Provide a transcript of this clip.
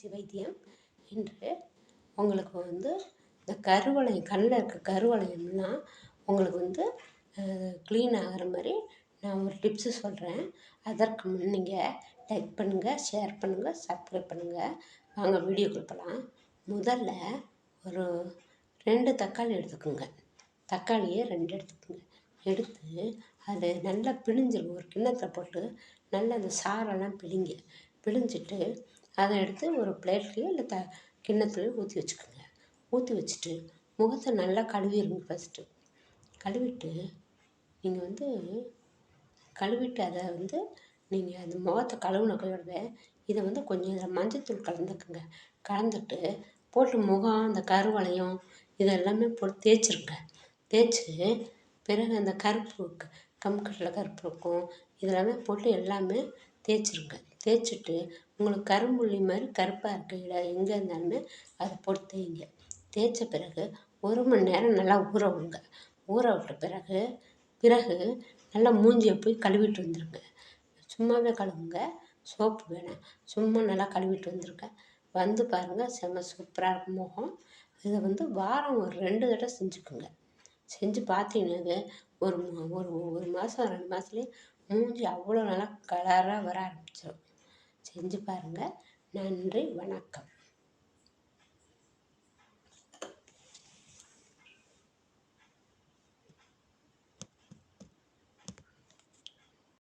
பூச்சி வைத்தியம் இன்று உங்களுக்கு வந்து இந்த கருவளையம் கண்ணில் இருக்க கருவளையம்லாம் உங்களுக்கு வந்து க்ளீன் ஆகிற மாதிரி நான் ஒரு டிப்ஸு சொல்கிறேன் அதற்கு முன் நீங்கள் லைக் பண்ணுங்கள் ஷேர் பண்ணுங்கள் சப்ஸ்கிரைப் பண்ணுங்கள் வாங்க வீடியோ கொடுக்கலாம் முதல்ல ஒரு ரெண்டு தக்காளி எடுத்துக்கோங்க. தக்காளியை ரெண்டு எடுத்துக்கோங்க. எடுத்து அதை நல்லா பிழிஞ்சிடும் ஒரு கிண்ணத்தில் போட்டு நல்லா அந்த சாரெல்லாம் பிழிங்க. பிழிஞ்சிட்டு அதை எடுத்து ஒரு பிளேட்லேயோ இல்லை த கிண்ணத்துலையோ ஊற்றி வச்சுக்கோங்க. ஊற்றி வச்சுட்டு முகத்தை நல்லா கழுவிடுங்க ஃபஸ்ட்டு கழுவிட்டு நீங்கள் வந்து கழுவிட்டு அதை வந்து நீங்கள் அந்த முகத்தை கழுவுன கையோடவே இதை வந்து கொஞ்சம் இதில் மஞ்சத்தூள் கலந்துக்குங்க. கலந்துட்டு போட்டு முகம் அந்த கருவளையம் இது எல்லாமே போட்டு தேய்ச்சிருங்க. தேய்ச்சி பிறகு அந்த கருப்பு கம்கட்டில் கருப்பு இருக்கும். இதெல்லாமே போட்டு எல்லாமே தேய்ச்சிருங்க. தேய்ச்சிட்டு உங்களுக்கு கரும்புள்ளி மாதிரி கருப்பாக இருக்க இடம் எங்கே இருந்தாலுமே அதை போட்டு தேய்ங்க தேய்ச்ச பிறகு ஒரு மணி நேரம் நல்லா ஊற விடுங்க. ஊற விட்ட பிறகு பிறகு நல்லா மூஞ்சியை போய் கழுவிட்டு வந்துடுங்க சும்மாவே கழுவுங்க. சோப்பு வேணாம். சும்மா நல்லா கழுவிட்டு வந்துருங்க. வந்து பாருங்கள் செம்ம சூப்பராக இருக்கும் முகம். இதை வந்து வாரம் ஒரு ரெண்டு தடவை செஞ்சுக்கோங்க. செஞ்சு பார்த்தீங்கன்னா ஒரு ஒரு ஒரு மாதம் ரெண்டு மாதத்துலேயே மூஞ்சி அவ்வளோ நல்லா கலராக வர ஆரம்பிச்சிடும் செஞ்சு பாருங்கள் நன்றி வணக்கம்.